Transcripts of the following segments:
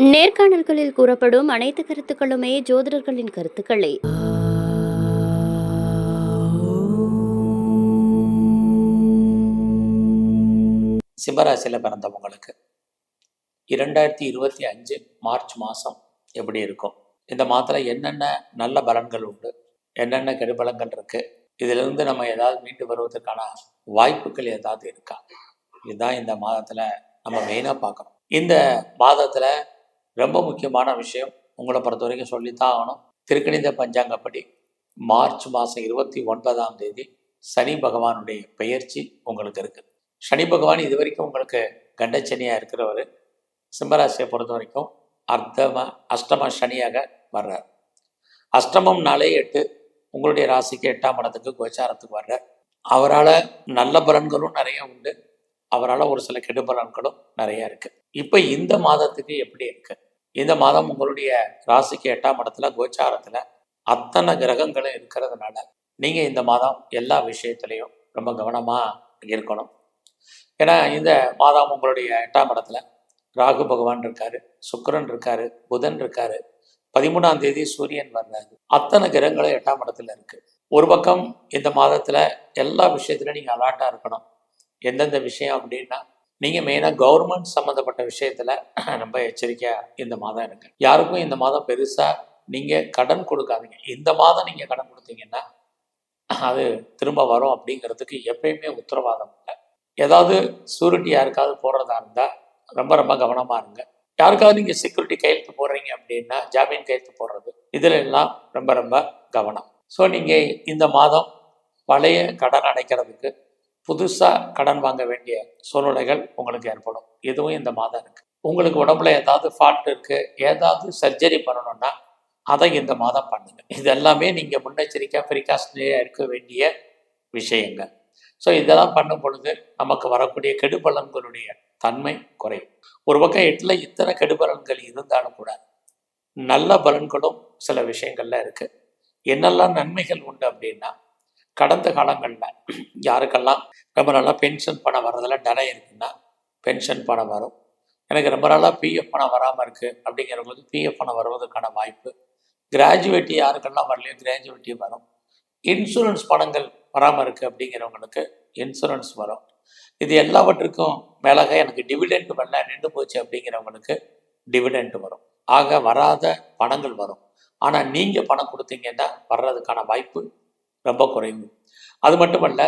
நேர்காணல்களில் கூறப்படும் அனைத்து கருத்துக்களுமே ஜோதிடர்களின் கருத்துக்களே. சிம்மராசியில் பிறந்தவங்களுக்கு இரண்டாயிரத்தி இருபத்தி அஞ்சு மார்ச் மாதம் எப்படி இருக்கும்? இந்த மாதத்தில் என்னென்ன நல்ல பலன்கள் உண்டு? என்னென்ன கெடுபலங்கள் இருக்குது இதிலிருந்து நம்ம ஏதாவது மீண்டு வருவதற்கான வாய்ப்புகள் ஏதாவது இருக்கா? இதுதான் இந்த மாதத்தில் நம்ம மெயினாக பார்க்குறோம் இந்த மாதத்தில் ரொம்ப முக்கியமான விஷயம். உங்களை பொறுத்த வரைக்கும் சொல்லித்தான் ஆகணும். திருக்கணித பஞ்சாங்கப்படி மார்ச் மாதம் இருபத்தி ஒன்பதாம் தேதி சனி பகவானுடைய பெயர்ச்சி உங்களுக்கு இருக்குது சனி பகவான் இது வரைக்கும் உங்களுக்கு கண்டச்சனியாக இருக்கிறவர். சிம்மராசியை பொறுத்த வரைக்கும் அர்த்தம அஷ்டம சனியாக வர்றார். அஷ்டமம் நாளே எட்டு. உங்களுடைய ராசிக்கு எட்டாம் இடத்துக்கு கோச்சாரத்துக்கு வர்றார். அவரால் நல்ல பலன்களும் நிறைய உண்டு. அவரால் ஒரு சில கெடுபலன்களும் நிறையா நிறைய இப்போ இந்த மாதத்துக்கு எப்படி இருக்குது இந்த மாதம் உங்களுடைய ராசிக்கு எட்டாம் இடத்துல கோச்சாரத்தில் அத்தனை கிரகங்களும் இருக்கிறதுனால நீங்கள் இந்த மாதம் எல்லா விஷயத்துலையும் ரொம்ப கவனமாக இருக்கணும். ஏன்னா இந்த மாதம் உங்களுடைய எட்டாம் இடத்துல ராகு பகவான் இருக்காரு சுக்கரன் இருக்காரு புதன் இருக்காரு பதிமூணாம் தேதி சூரியன் வர்றாரு. அத்தனை கிரகங்களும் எட்டாம் இடத்துல இருக்கு. ஒரு பக்கம் இந்த மாதத்துல எல்லா விஷயத்துலையும் நீங்க அலர்ட்டா இருக்கணும். எந்தெந்த விஷயம் அப்படின்னா நீங்கள் மெயினாக கவர்மெண்ட் சம்மந்தப்பட்ட விஷயத்தில் ரொம்ப எச்சரிக்கையாக இந்த மாதம் இருக்கு யாருக்கும் இந்த மாதம் பெருசாக நீங்கள் கடன் கொடுக்காதீங்க. இந்த மாதம் நீங்கள் கடன் கொடுத்தீங்கன்னா அது திரும்ப வரும் அப்படிங்கிறதுக்கு எப்பயுமே உத்தரவாதம் இல்லை. ஏதாவது சூரிட்டி யாருக்காவது போடுறதா இருந்தால் ரொம்ப ரொம்ப கவனமாக இருங்க. யாருக்காவது நீங்கள் செக்யூரிட்டி கையெழுத்து போடுறீங்க அப்படின்னா ஜாமீன் கையெழுத்து போடுறது இதில் எல்லாம் ரொம்ப ரொம்ப கவனம். ஸோ நீங்கள் இந்த மாதம் பழைய கடன் அடைக்கிறதுக்கு புதுசாக கடன் வாங்க வேண்டிய சூழ்நிலைகள் உங்களுக்கு ஏற்படும். இதுவும் இந்த மாதம் இருக்குது உங்களுக்கு உடம்புல ஏதாவது ஃபால்ட் இருக்குது ஏதாவது சர்ஜரி பண்ணணும்னா அதை இந்த மாதம் பண்ணுங்க. இது எல்லாமே நீங்கள் முன்னெச்சரிக்கை ப்ரிகாஷனரியாக இருக்க வேண்டிய விஷயங்கள். ஸோ இதெல்லாம் பண்ணும் பொழுது நமக்கு வரக்கூடிய கெடுபலன்களுடைய தன்மை குறையும். ஒரு பக்கம் எட்டில் இத்தனை கெடுபலன்கள் இருந்தாலும் கூட நல்ல பலன்களும் சில விஷயங்கள்ல இருக்குது என்னெல்லாம் நன்மைகள் உண்டு அப்படின்னா கடந்த காலங்களில் யாருக்கெல்லாம் ரொம்ப நாளாக பென்ஷன் பணம் வர்றதில் டலை இருக்குன்னா பென்ஷன் பணம் வரும். எனக்கு ரொம்ப நாளாக பிஎஃப் பணம் வராமல் இருக்குது அப்படிங்கிறவங்களுக்கு பிஎஃப் பணம் வருவதற்கான வாய்ப்பு. கிராஜுவேட்டி யாருக்கெல்லாம் வரலையோ கிராஜுவேட்டி வரும். இன்சூரன்ஸ் பணங்கள் வராமல் இருக்குது அப்படிங்கிறவங்களுக்கு இன்சூரன்ஸ் வரும். இது எல்லாவற்றுக்கும் மேலாக எனக்கு டிவிடெண்ட் வரல நின்று போச்சு அப்படிங்கிறவங்களுக்கு டிவிடெண்ட் வரும். ஆக வராத பணங்கள் வரும். ஆனால் நீங்கள் பணம் கொடுத்தீங்கன்னா வர்றதுக்கான வாய்ப்பு ரொம்ப குறைவு. அது மட்டுமல்ல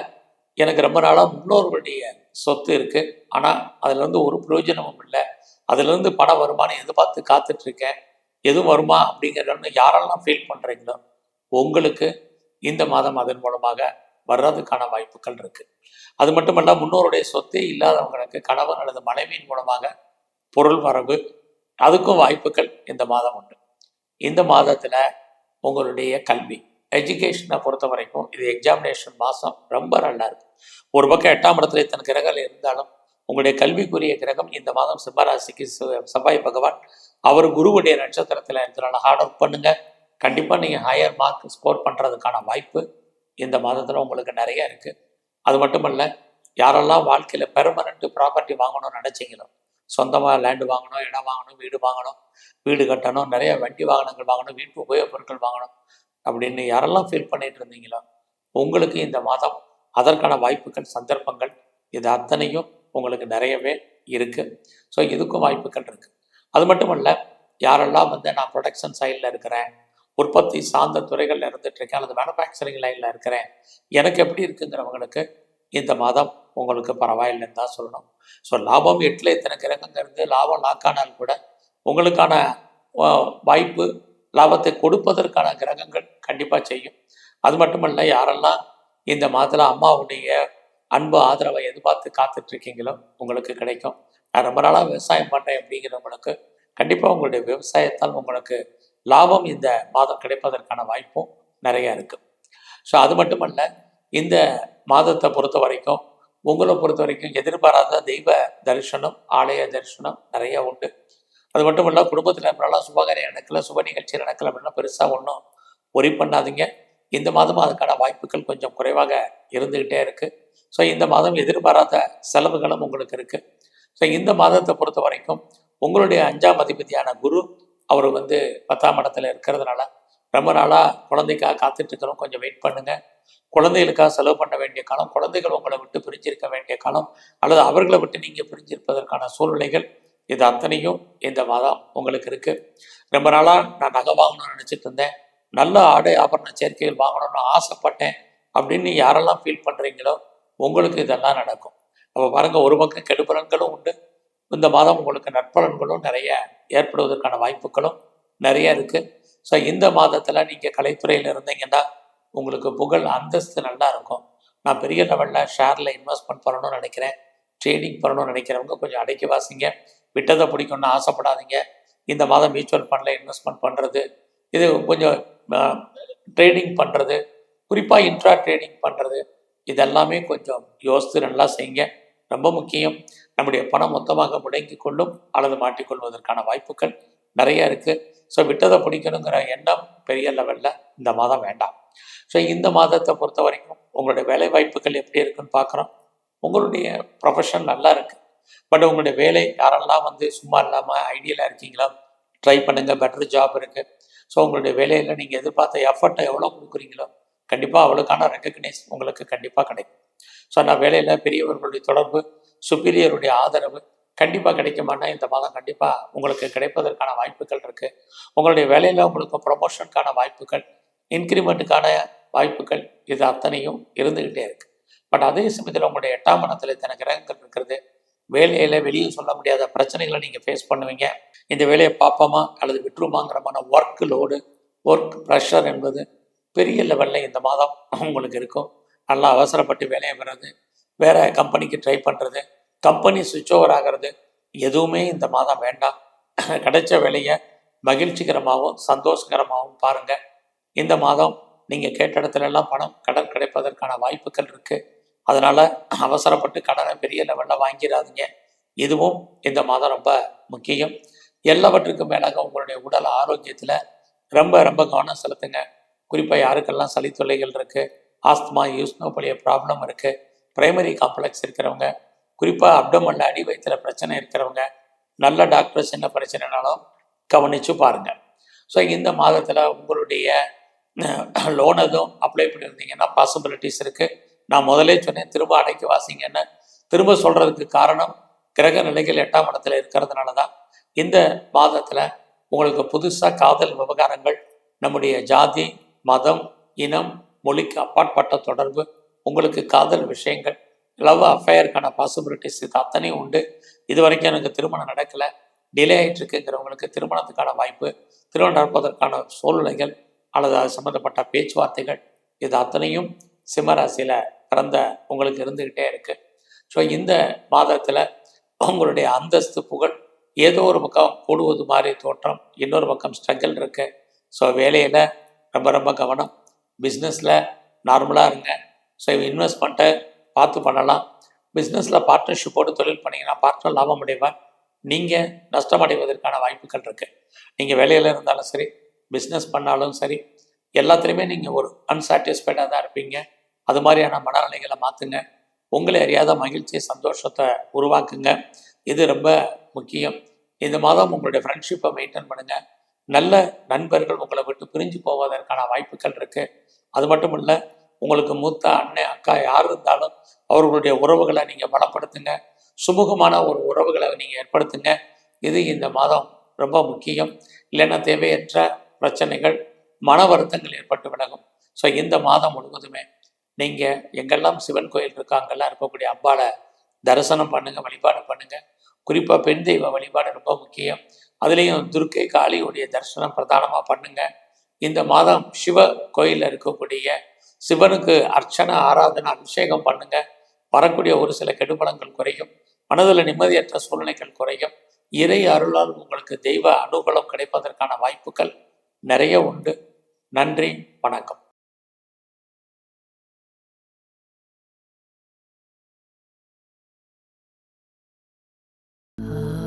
எனக்கு ரொம்ப நாளாக முன்னோர்களுடைய சொத்து இருக்குது ஆனால் அதில் ஒரு பிரயோஜனமும் இல்லை. அதுலேருந்து பண வருமானம் எதிர்பார்த்து காத்துட்ருக்கேன். எதுவும் வருமா அப்படிங்கிறன்னு யாரெல்லாம் ஃபீல் பண்ணுறீங்களோ உங்களுக்கு இந்த மாதம் அதன் மூலமாக வர்றதுக்கான வாய்ப்புகள் இருக்குது அது மட்டுமல்ல முன்னோருடைய சொத்தே இல்லாதவங்களுக்கு கணவன் அல்லது மனைவியின் மூலமாக பொருள் வரவு அதுக்கும் வாய்ப்புகள் இந்த மாதம் உண்டு. இந்த மாதத்தில் உங்களுடைய கல்வி எஜுகேஷனை பொறுத்த வரைக்கும் இது எக்ஸாமினேஷன் மாதம் ரொம்ப நல்லா இருக்கும் ஒரு பக்கம் எட்டாம் இடத்துல இத்தனை கிரகங்கள் இருந்தாலும் உங்களுடைய கல்விக்குரிய கிரகம் இந்த மாதம் சிம்மராசிக்கு செவ்வாய் பகவான். அவர் குருவுடைய நட்சத்திரத்தில் இருக்கிறனால ஹார்ட் ஒர்க் பண்ணுங்க. கண்டிப்பாக நீங்கள் ஹையர் மார்க் ஸ்கோர் பண்ணுறதுக்கான வாய்ப்பு இந்த மாதத்தில் உங்களுக்கு நிறைய இருக்குது அது மட்டுமல்ல யாரெல்லாம் வாழ்க்கையில் பெர்மனண்ட் ப்ராப்பர்ட்டி வாங்கணும்னு நினச்சிங்களோ சொந்தமாக லேண்டு வாங்கணும் இடம் வாங்கணும் வீடு வாங்கணும் வீடு கட்டணும் நிறைய வண்டி வாகனங்கள் வாங்கணும் வீட்டு உபயோகப் பொருட்கள் வாங்கணும் அப்படின்னு யாரெல்லாம் ஃபீல் பண்ணிட்டு இருந்தீங்களோ உங்களுக்கு இந்த மாதம் அதற்கான வாய்ப்புகள் சந்தர்ப்பங்கள் இது அத்தனையும் உங்களுக்கு நிறையவே இருக்குது ஸோ இதுக்கும் வாய்ப்புகள் இருக்குது அது மட்டுமல்ல யாரெல்லாம் வந்து நான் ப்ரொடக்ஷன் சைடில் இருக்கிறேன் உற்பத்தி சார்ந்த துறைகளில் இருந்துட்டு இருக்கேன் அல்லது மேனுஃபேக்சரிங் லைனில் இருக்கிறேன் எனக்கு எப்படி இருக்குங்கிறவங்களுக்கு இந்த மாதம் உங்களுக்கு பரவாயில்லைன்னு தான் சொல்லணும். ஸோ லாபம் எட்டில் இத்தனை கிரகங்கிறது இருந்து லாபம் லாக்கானால் கூட உங்களுக்கான வாய்ப்பு லாபத்தை கொடுப்பதற்கான கிரகங்கள் கண்டிப்பாக செய்யும். அது மட்டுமல்ல யாரெல்லாம் இந்த மாதத்தில் அம்மாவுடைய அன்பு ஆதரவை எதிர்பார்த்து காத்துட்டு இருக்கீங்களோ உங்களுக்கு கிடைக்கும். நான் ரொம்ப நாளாக விவசாயம் பண்ணுறேன் அப்படிங்கிறவங்களுக்கு கண்டிப்பாக உங்களுடைய விவசாயத்தால் உங்களுக்கு லாபம் இந்த மாதம் கிடைப்பதற்கான வாய்ப்பும் நிறைய இருக்கு. ஸோ அது மட்டுமல்ல இந்த மாதத்தை பொறுத்த வரைக்கும் உங்களை பொறுத்த வரைக்கும் எதிர்பாராத தெய்வ தரிசனம் ஆலய தரிசனம் நிறைய உண்டு. அது மட்டும் இல்லை குடும்பத்தில் நம்மளால சுபகாரியம் நடக்கல சுப நிகழ்ச்சி நடக்கல அப்படின்னா பெருசாக ஒன்றும் ஒரி பண்ணாதீங்க. இந்த மாதமும் அதுக்கான வாய்ப்புகள் கொஞ்சம் குறைவாக இருந்துக்கிட்டே இருக்குது ஸோ இந்த மாதம் எதிர்பாராத செலவுகளும் உங்களுக்கு இருக்குது ஸோ இந்த மாதத்தை பொறுத்த வரைக்கும் உங்களுடைய அஞ்சாம் அதிபதியான குரு அவர் வந்து பத்தாம் இடத்துல இருக்கிறதுனால ரொம்ப நாளாக குழந்தைக்காக காத்துட்ருக்கிறோம் கொஞ்சம் வெயிட் பண்ணுங்கள் குழந்தைகளுக்காக செலவு பண்ண வேண்டிய காலம் குழந்தைகள் உங்களை விட்டு பிரிஞ்சிருக்க வேண்டிய காலம் அல்லது அவர்களை விட்டு நீங்கள் பிரிஞ்சிருப்பதற்கான சூழ்நிலைகள் இது அத்தனையும் இந்த மாதம் உங்களுக்கு இருக்குது ரொம்ப நாளாக நான் நகை வாங்கணும்னு நினச்சிட்டு இருந்தேன். நல்ல ஆடை ஆபரண சேர்க்கைகள் வாங்கணும்னு ஆசைப்பட்டேன். அப்படின்னு யாரெல்லாம் ஃபீல் பண்ணுறீங்களோ உங்களுக்கு இதெல்லாம் நடக்கும். அப்போ பாருங்க ஒரு பக்கம் கெடுபலன்களும் உண்டு. இந்த மாதம் உங்களுக்கு நற்பலன்களும் நிறைய ஏற்படுவதற்கான வாய்ப்புகளும் நிறைய இருக்குது ஸோ இந்த மாதத்தில் நீங்கள் கலைத்துறையில் இருந்தீங்கன்னா உங்களுக்கு புகழ் அந்தஸ்து நல்லா இருக்கும். நான் பெரிய லெவலில் ஷேரில் இன்வெஸ்ட்மெண்ட் பண்ணணும்னு நினைக்கிறேன். ட்ரேடிங் பண்ணணும்னு நினைக்கிறவங்க கொஞ்சம் அடைக்கி வாசிங்க. விட்டதை பிடிக்கும்னு ஆசைப்படாதீங்க. இந்த மாதம் மியூச்சுவல் ஃபண்டில் இன்வெஸ்ட்மெண்ட் பண்ணுறது இது கொஞ்சம் ட்ரேடிங் பண்ணுறது குறிப்பாக இன்ட்ரா ட்ரேடிங் பண்ணுறது இதெல்லாமே கொஞ்சம் யோசித்து நல்லா செய்யுங்க. ரொம்ப முக்கியம். நம்முடைய பணம் மொத்தமாக முடங்கி கொள்ளும் அல்லது மாட்டிக்கொள்வதற்கான வாய்ப்புகள் நிறைய இருக்குது ஸோ விட்டதை பிடிக்கணுங்கிற எண்ணம் பெரிய லெவலில் இந்த மாதம் வேண்டாம். ஸோ இந்த மாதத்தை பொறுத்த வரைக்கும் உங்களுடைய வேலை வாய்ப்புகள் எப்படி இருக்குன்னு பார்க்குறோம். உங்களுடைய ப்ரொஃபஷன் நல்லா இருக்குது பட் உங்களுடைய வேலை யாரெல்லாம் வந்து சும்மா இல்லாமல் ஐடியலாக இருக்கீங்களோ? ட்ரை பண்ணுங்கள் பெட்டர் ஜாப் இருக்குது ஸோ உங்களுடைய வேலையில் நீங்கள் எதிர்பார்த்த எஃபர்ட்டை எவ்வளோ கொடுக்குறீங்களோ கண்டிப்பாக அவளுக்கான ரெக்கக்னைஸ் உங்களுக்கு கண்டிப்பாக கிடைக்கும். ஸோ நான் வேலையில் பெரியவர்களுடைய தொடர்பு சுப்பீரியருடைய ஆதரவு கண்டிப்பாக கிடைக்குமானா இந்த மாதம் கண்டிப்பாக உங்களுக்கு கிடைப்பதற்கான வாய்ப்புகள் இருக்குது உங்களுடைய வேலையில் உங்களுக்கு ப்ரொமோஷனுக்கான வாய்ப்புகள் இன்க்ரிமெண்ட்டுக்கான வாய்ப்புகள் இது அத்தனையும் இருந்துக்கிட்டே இருக்குது பட் அதே சமயத்தில் உங்களுடைய எட்டாம் மனத்தில் இத்தனை கிரகங்கள் இருக்கிறது. வேலையில் வெளியே சொல்ல முடியாத பிரச்சனைகளை நீங்கள் ஃபேஸ் பண்ணுவீங்க. இந்த வேலையை பார்ப்போமா அல்லது விட்டுருமாங்கிறமான ஒர்க் லோடு ஒர்க் ப்ரெஷர் என்பது பெரிய லெவலில் இந்த மாதம் உங்களுக்கு இருக்கும். நல்லா அவசரப்பட்டு வேலையை பெறது வேறு கம்பெனிக்கு ட்ரை பண்ணுறது கம்பெனி சுவிட்ச் ஓவர் ஆகிறது எதுவுமே இந்த மாதம் வேண்டாம். கிடைச்ச வேலையை மகிழ்ச்சிகரமாகவும் சந்தோஷகரமாகவும் பாருங்கள் இந்த மாதம் நீங்கள் கேட்ட இடத்துலலாம் பணம் கடன் கிடைப்பதற்கான வாய்ப்புகள் இருக்குது அதனால் அவசரப்பட்டு கடனை பெரிய லெவலில் வாங்கிடாதீங்க. இதுவும் இந்த மாதம் ரொம்ப முக்கியம். எல்லாவற்றுக்கும் மேலாக உங்களுடைய உடல் ஆரோக்கியத்தில் ரொம்ப ரொம்ப கவனம் செலுத்துங்க. குறிப்பாக யாருக்கெல்லாம் சளி தொல்லைகள் இருக்குது ஆஸ்துமா யூஸ்னோபலிய ப்ராப்ளம் இருக்குது பிரைமரி காம்ப்ளெக்ஸ் இருக்கிறவங்க குறிப்பாக அப்டமனில் அடி வயிற்றுல பிரச்சனை இருக்கிறவங்க நல்ல டாக்டர்ஸ் என்ன பிரச்சனைனாலும் கவனித்து பாருங்கள் ஸோ இந்த மாதத்தில் உங்களுடைய லோன் எதுவும் அப்ளை பண்ணியிருந்தீங்கன்னா பாசிபிலிட்டிஸ் இருக்குது நான் முதலே சொன்னேன் திரும்ப அடைக்க வாசிங்கன்னு. திரும்ப சொல்கிறதுக்கு காரணம் கிரக நிலைகள் எட்டாம் இடத்துல இருக்கிறதுனால தான் இந்த மாதத்தில் உங்களுக்கு புதுசாக காதல் விவகாரங்கள் நம்முடைய ஜாதி மதம் இனம் மொழிக்கு அப்பாற்பட்ட தொடர்பு உங்களுக்கு காதல் விஷயங்கள் லவ் அஃபேருக்கான பாசிபிலிட்டிஸ் இது அத்தனையும் உண்டு. இது வரைக்கும் எனக்கு திருமணம் நடக்கலை. டிலே ஆகிட்டு இருக்குங்கிறவங்களுக்கு திருமணத்துக்கான வாய்ப்பு திருமணம் நடப்பதற்கான சூழ்நிலைகள் அல்லது அது சம்மந்தப்பட்ட பேச்சுவார்த்தைகள் இது அத்தனையும் சிம்மராசியில் பிறந்த உங்களுக்கு இருந்துக்கிட்டே இருக்குது ஸோ இந்த மாதத்தில் உங்களுடைய அந்தஸ்து புகழ் ஏதோ ஒரு பக்கம் கூடுவது மாதிரி தோற்றம் இன்னொரு பக்கம் ஸ்ட்ரகிள் இருக்கு. ஸோ வேலையில் ரொம்ப ரொம்ப கவனம். பிஸ்னஸில் நார்மலாக இருங்க. ஸோ இன்வெஸ்ட்மெண்ட்டை பார்த்து பண்ணலாம். பிஸ்னஸில் பார்ட்னர்ஷிப்போடு தொழில் பண்ணிங்கன்னா பார்ட்னர் லாபம் அடைவார். நீங்கள் நஷ்டம் அடைவதற்கான வாய்ப்புகள் இருக்குது நீங்கள் வேலையில் இருந்தாலும் சரி பிஸ்னஸ் பண்ணாலும் சரி எல்லாத்துலேயுமே நீங்கள் ஒரு அன்சாட்டிஸ்ஃபைடாக தான் இருப்பீங்க. அது மாதிரியான மனநிலைகளை மாற்றுங்க உங்களை அறியாத மகிழ்ச்சி சந்தோஷத்தை உருவாக்குங்க. இது ரொம்ப முக்கியம். இந்த மாதம் உங்களுடைய ஃப்ரெண்ட்ஷிப்பை மெயின்டைன் பண்ணுங்கள் நல்ல நண்பர்கள் உங்களை விட்டு பிரிஞ்சு போவதற்கான வாய்ப்புகள் இருக்குது அது மட்டும் இல்லை உங்களுக்கு மூத்த அண்ணன் அக்கா யார் இருந்தாலும் அவர்களுடைய உறவுகளை நீங்கள் பலப்படுத்துங்க. சுமூகமான ஒரு உறவுகளை நீங்கள் ஏற்படுத்துங்க. இது இந்த மாதம் ரொம்ப முக்கியம். இல்லைன்னா தேவையற்ற பிரச்சனைகள் மன வருத்தங்கள் ஏற்பட்டு விலகும். ஸோ இந்த மாதம் முழுவதுமே நீங்கள் எங்கெல்லாம் சிவன் கோயில் இருக்காங்கெல்லாம் இருக்கக்கூடிய அம்பாவை தரிசனம் பண்ணுங்கள் வழிபாடு பண்ணுங்கள் குறிப்பாக பெண் தெய்வ வழிபாடு ரொம்ப முக்கியம். அதுலேயும் துர்க்கை காளியுடைய தரிசனம் பிரதானமாக பண்ணுங்க. இந்த மாதம் சிவ கோயிலில் இருக்கக்கூடிய சிவனுக்கு அர்ச்சனை ஆராதனை அபிஷேகம் பண்ணுங்க. வரக்கூடிய ஒரு சில கெடுபலங்கள் குறையும். மனதில் நிம்மதியற்ற சூழ்நிலைகள் குறையும். இறை அருளால் உங்களுக்கு தெய்வ அனுகூலம் கிடைப்பதற்கான வாய்ப்புகள் நிறைய உண்டு. நன்றி வணக்கம். Uh...